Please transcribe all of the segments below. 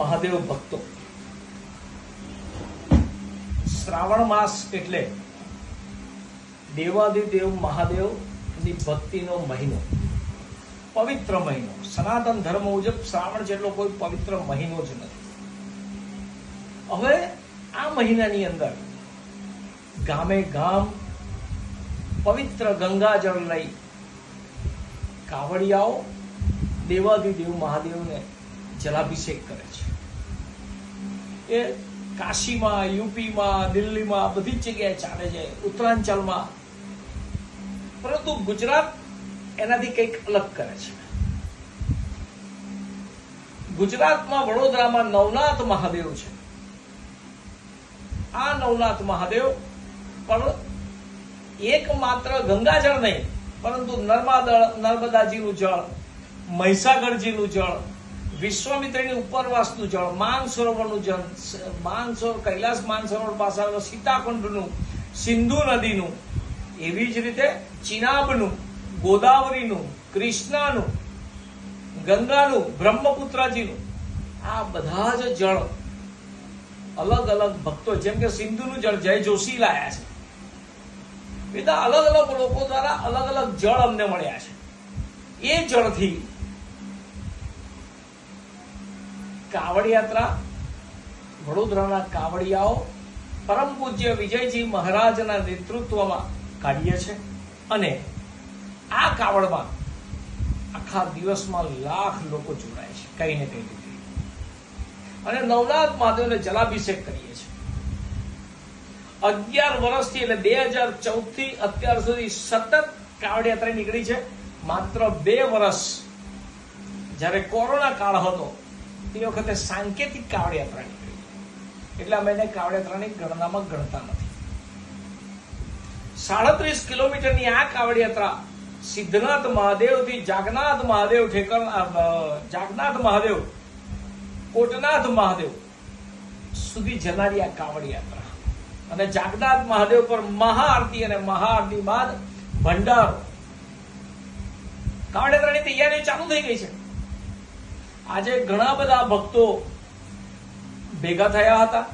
મહાદેવ ભક્તો. શ્રાવણ માસ એટલે દેવાદિદેવ મહાદેવની ભક્તિનો મહિનો. પવિત્ર મહિનો. સનાતન ધર્મ મુજબ શ્રાવણ જેટલો કોઈ પવિત્ર મહિનો જ નથી. હવે આ મહિનાની અંદર ગામે ગામ પવિત્ર ગંગાજળ લઈ કાવડિયાઓ દેવાદિદેવ મહાદેવને જલાભિષેક કરે છે. એ કાશીમાં, યુપીમાં, દિલ્હીમાં બધી જગ્યાએ ચાલે છે, ઉત્તરાંચલમાં. પરંતુ ગુજરાત એનાથી કંઈક અલગ કરે છે. ગુજરાતમાં વડોદરામાં નવનાથ મહાદેવ છે. આ નવનાથ મહાદેવ પણ એકમાત્ર ગંગાજળ નહીં, પરંતુ નર્મદા, નર્મદાજીનું જળ, મહીસાગરજીનું જળ વિશ્વામિત્રની ઉપરવાસનું જળ માનસરોવરનું જળ માનસરોવર કૈલાસ માનસરોવર પાસે આવેલો સીતાકુંડનું, સિંધુ નદીનું, એવી જ રીતે ચિનાબનું, ગોદાવરીનું, કૃષ્ણાનું, ગંગાનું, બ્રહ્મપુત્રાજીનું. આ બધા જ જળ અલગ અલગ ભક્તો, જેમ કે સિંધુનું જળ જય જોશી લાયા છે. બધા અલગ અલગ લોકો દ્વારા અલગ અલગ જળ અમને મળ્યા છે. એ જળથી કાવડ યાત્રા વડોદરાના કાવડિયાઓ પરમ પૂજ્ય વિજયજી મહારાજના નેતૃત્વમાં કાઢીએ છે. અને આ કાવડમાં આખા દિવસમાં લાખ લોકો જોડાય છે, કઈ ને કઈ રીતે. અને નવનાથ મહાદેવને જલાભિષેક કરીએ છીએ અગિયાર વર્ષથી એટલે બે હજાર ચૌદથી અત્યાર સુધી સતત કાવડ યાત્રા નીકળી છે. માત્ર બે વર્ષ જ્યારે કોરોના કાળ હતો તે વખતે સાંકેતિક કાવડયાત્રા નીકળી એટલે અમે એને કાવડયાત્રાની ગણનામાં ગણતા નથી. સાડત્રીસ કિલોમીટરની આ કાવડયાત્રા સિદ્ધનાથ મહાદેવથી જાગનાથ મહાદેવ ઠેકર જાગનાથ મહાદેવ, કોટનાથ મહાદેવ સુધી જનારી આ કાવડયાત્રા. અને જાગનાથ મહાદેવ પર મહાઆરતી અને મહાઆરતી બાદ ભંડારો. કાવડયાત્રાની તૈયારીઓ ચાલુ થઈ ગઈ છે. આજે ઘણા બધા ભક્તો ભેગા થયા હતા.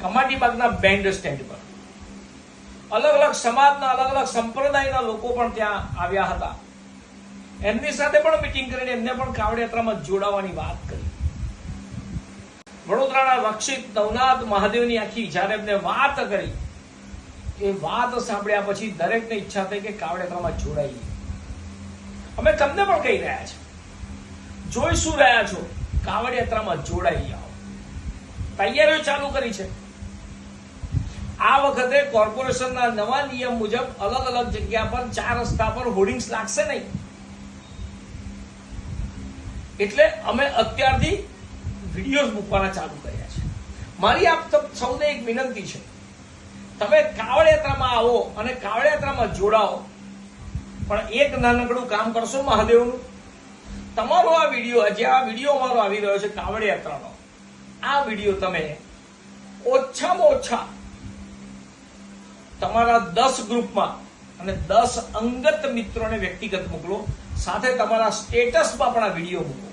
કમાટી બાગના બેન્ડ સ્ટેન્ડ પર. અલગ અલગ સમાજના, અલગ અલગ સંપ્રદાયના લોકો પણ ત્યાં આવ્યા હતા. એમની સાથે પણ મિટિંગ કરીને એમને પણ કાવડ યાત્રામાં જોડાવાની વાત કરી. વડોદરાના રક્ષિત નવનાથ મહાદેવની આખી જ્યારે એમને વાત કરી, એ વાત સાંભળ્યા પછી દરેકને ઈચ્છા થઈ કે કાવડ યાત્રામાં જોડાઈએ. અમે તમને પણ કહી રહ્યા છે જોઈ શું રહ્યા છો. કાવડ યાત્રામાં જોડાઈ આવો તૈયારીઓ ચાલુ કરી છે. આ વખતે કોર્પોરેશનના નવા નિયમ મુજબ અલગ અલગ જગ્યા પર ચાર રસ્તા પર હોર્ડિંગ્સ લાગશે નહીં. એટલે અમે અત્યારથી વિડીયોઝ મૂકવાના ચાલુ કર્યા છે. મારી આપ સૌને એક વિનંતી છે. તમે કાવડ યાત્રામાં આવો અને કાવડ યાત્રામાં જોડાઓ. પણ એક નાનકડું કામ કરશો મહાદેવનું? તમારો આ વીડિયો જે આ વીડિયો અમારો આવી રહ્યો છે કાવડ યાત્રાનો આ વીડિયો તમે ઓછામાં ઓછા તમારા દસ ગ્રુપમાં અને દસ અંગત મિત્રોને વ્યક્તિગત મોકલો, સાથે તમારા સ્ટેટસમાં પણ આ વીડિયો મૂકો.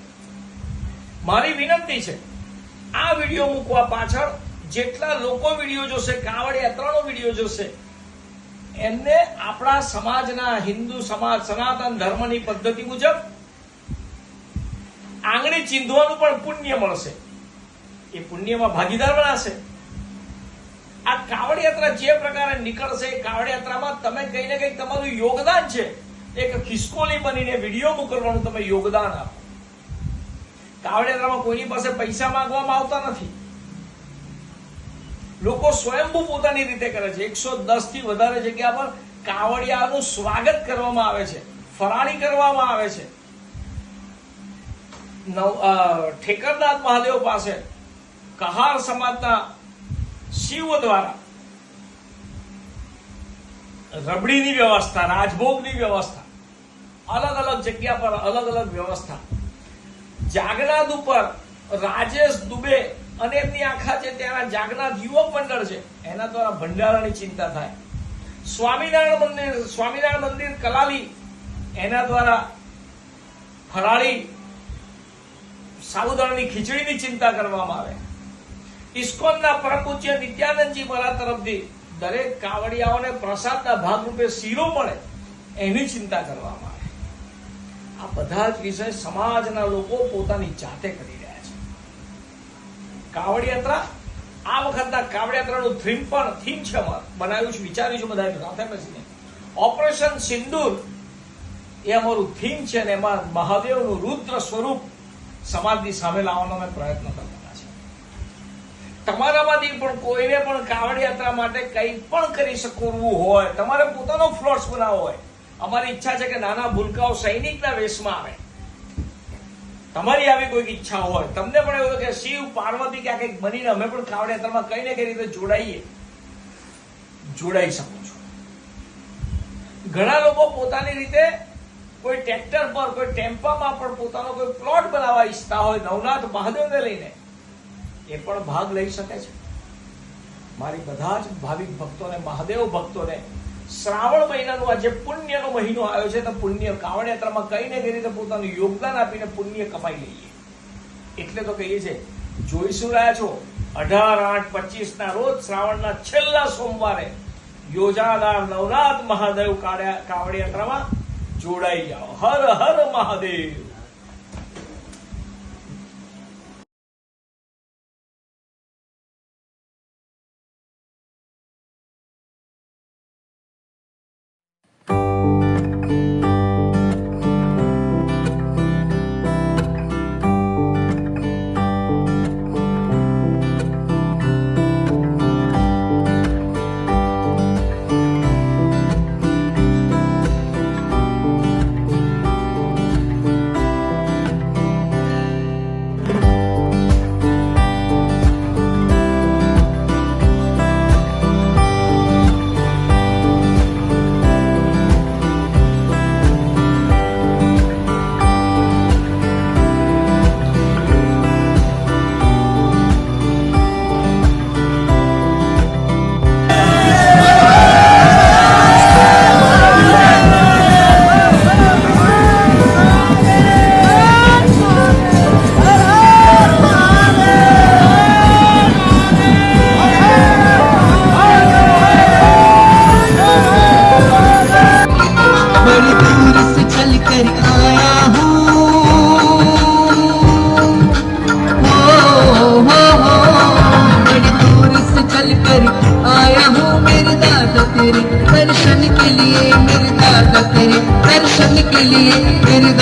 મારી વિનંતી છે, આ વીડિયો મૂકવા પાછળ જેટલા લોકો વીડિયો જોશે કાવડ યાત્રાનો વીડિયો જોશે, એમને આપણા સમાજના હિન્દુ સમાજ, સનાતન ધર્મની પદ્ધતિ મુજબ આંગળી ચીંધવાનું પણ પુણ્ય મળશે. એ પુણ્યમાં ભાગીદાર બનાશે. આ કાવડ યાત્રા જે પ્રકારે નીકળશે, એ કાવડ યાત્રામાં તમે કઈ ને કઈ તમારું યોગદાન છે. એક ખિસકોલી બનીને વીડિયો મોકલવાનું તમે યોગદાન આપો. કાવડ યાત્રામાં કોઈની પાસે પૈસા માંગવામાં આવતા નથી. લોકો સ્વયંભૂ પોતાની રીતે કરે છે. એકસો દસથી વધારે જગ્યા પર કાવડિયાનું સ્વાગત કરવામાં આવે છે. ફરાણી કરવામાં આવે છે. ઠેકરનાથ મહાદેવ પાસે કહાર સમાજના શિવ દ્વારા રબડીની વ્યવસ્થા, રાજભોગની વ્યવસ્થા, અલગ અલગ જગ્યા પર અલગ અલગ વ્યવસ્થા. જાગનાથ ઉપર રાજેશ દુબે અને એમની આખા છે ત્યાંના જાગનાથ યુવક મંડળ છે, એના દ્વારા ભંડારાની ચિંતા થાય. સ્વામિનારાયણ મંદિર સ્વામિનારાયણ મંદિર કલાલી એના દ્વારા ફરાળી સાબુદાણાની ખીચડીની ચિંતા કરવામાં આવે. ઇસ્કોનના પરમ નિત્યાનંદજી મારા તરફથી દરેક કાવડિયાઓને પ્રસાદના ભાગરૂપે શીરો મળે એની ચિંતા કરવામાં આવે. આ બધા જ વિષય સમાજના લોકો પોતાની જાતે કરી રહ્યા છે. કાવડિયાત્રા, આ વખતના કાવડિયાત્રાનું થીમ પણ થીમ છે બનાવ્યું છે, વિચાર્યું છે બધા સાથે બેસીને ઓપરેશન સિંદૂર એ અમારું થીમ છે અને એમાં મહાદેવનું રુદ્ર સ્વરૂપ સમાજની સામે લાવવાનો અમે પ્રયત્ન કરવાના છે તમારામાંથી પણ કોઈને પણ કાવડ યાત્રા માટે કંઈ પણ કરી શકવું હોય, તમારે પોતાનો ફ્લોટ્સ બનાવવો હોય. અમારી ઈચ્છા છે કે નાના ભૂલકાઓ સૈનિકના વેશમાં આવે. તમારી આવી કોઈક ઈચ્છા હોય. તમને પણ એવું કે શિવ પાર્વતી ક્યાં કંઈક બનીને અમે પણ કાવડ યાત્રામાં કઈ ને કઈ રીતે જોડાઈએ. જોડાઈ શકો છો. ઘણા લોકો પોતાની રીતે કોઈ ટ્રેક્ટર પર, કોઈ ટેમ્પામાં પણ પોતાનો કોઈ પ્લોટ બનાવવા ઈચ્છતા હોય, નવનાથ મહાદેવને લઈને, એ પણ ભાગ લઈ શકે છે. મારી બધા જ ભાવિક ભક્તોને, મહાદેવ ભક્તોને, શ્રાવણ મહિનાનું આજે પુણ્યનો મહિનો આવ્યો છે, તો પુણ્ય કાવડ યાત્રામાં કઈ ને કઈ રીતે પોતાનું યોગદાન આપીને પુણ્ય કમાઈ લઈએ. એટલે તો કહીએ છે જોઈશું રહ્યા છો? અઢાર, આઠ પચીસ ના રોજ શ્રાવણના છેલ્લા સોમવારે યોજાનાર નવનાથ મહાદેવ કાળ્યા- કાવડ યાત્રામાં જોડાઈ જાઓ. હર હર મહાદેવ. लिए मेरे दादा तेरे